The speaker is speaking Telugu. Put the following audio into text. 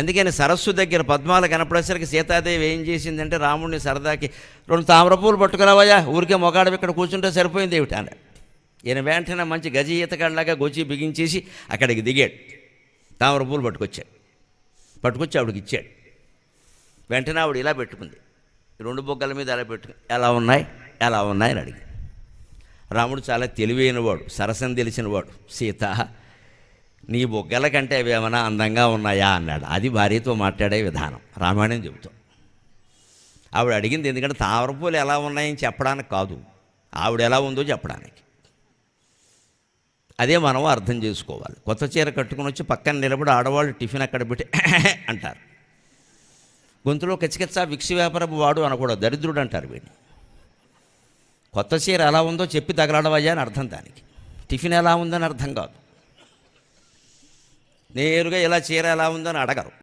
అందుకని సరస్సు దగ్గర పద్మాలు కనపడేసరికి సీతాదేవి ఏం చేసిందంటే రాముడిని సరదాకి రెండు తామర పూలు పట్టుకురావయ్యా ఊరికే మొగాడు ఇక్కడ కూర్చుంటే సరిపోయింది ఏమిటి? అన్నాడు. ఈయన వెంటనే మంచి గజ ఈతగాళ్ళలాగా గొచ్చి బిగించేసి అక్కడికి దిగాడు. తామరపూలు పట్టుకొచ్చాడు. పట్టుకొచ్చి ఆవిడకి ఇచ్చాడు. వెంటనే ఆవిడ ఇలా పెట్టుకుంది. రెండు బొగ్గల మీద ఎలా పెట్టుకు. ఎలా ఉన్నాయి? ఎలా ఉన్నాయి? అని అడిగి రాముడు చాలా తెలివైనవాడు సరసం తెలిసినవాడు. సీత నీ బొగ్గల కంటే అవి ఏమైనా అందంగా ఉన్నాయా అన్నాడు. అది భార్యతో మాట్లాడే విధానం. రామాయణం చెబుతాం. ఆవిడ అడిగింది ఎందుకంటే తామరపూలు ఎలా ఉన్నాయని చెప్పడానికి కాదు. ఆవిడ ఎలా ఉందో చెప్పడానికి. అదే మనం అర్థం చేసుకోవాలి. కొత్త చీర కట్టుకుని వచ్చి పక్కన నిలబడి ఆడవాళ్ళు టిఫిన్ అక్కడ పెట్టి అంటారు. గొంతులో కచ్చికచ్చా విక్షి వ్యాపారపు వాడు అనకూడదు. దరిద్రుడు అంటారు వీడిని. కొత్త చీర ఎలా ఉందో చెప్పి తగలడవయ్యా అని అర్థం దానికి. టిఫిన్ ఎలా ఉందని అర్థం కాదు. నేరుగా ఇలా చీర ఎలా ఉందని అడగరు.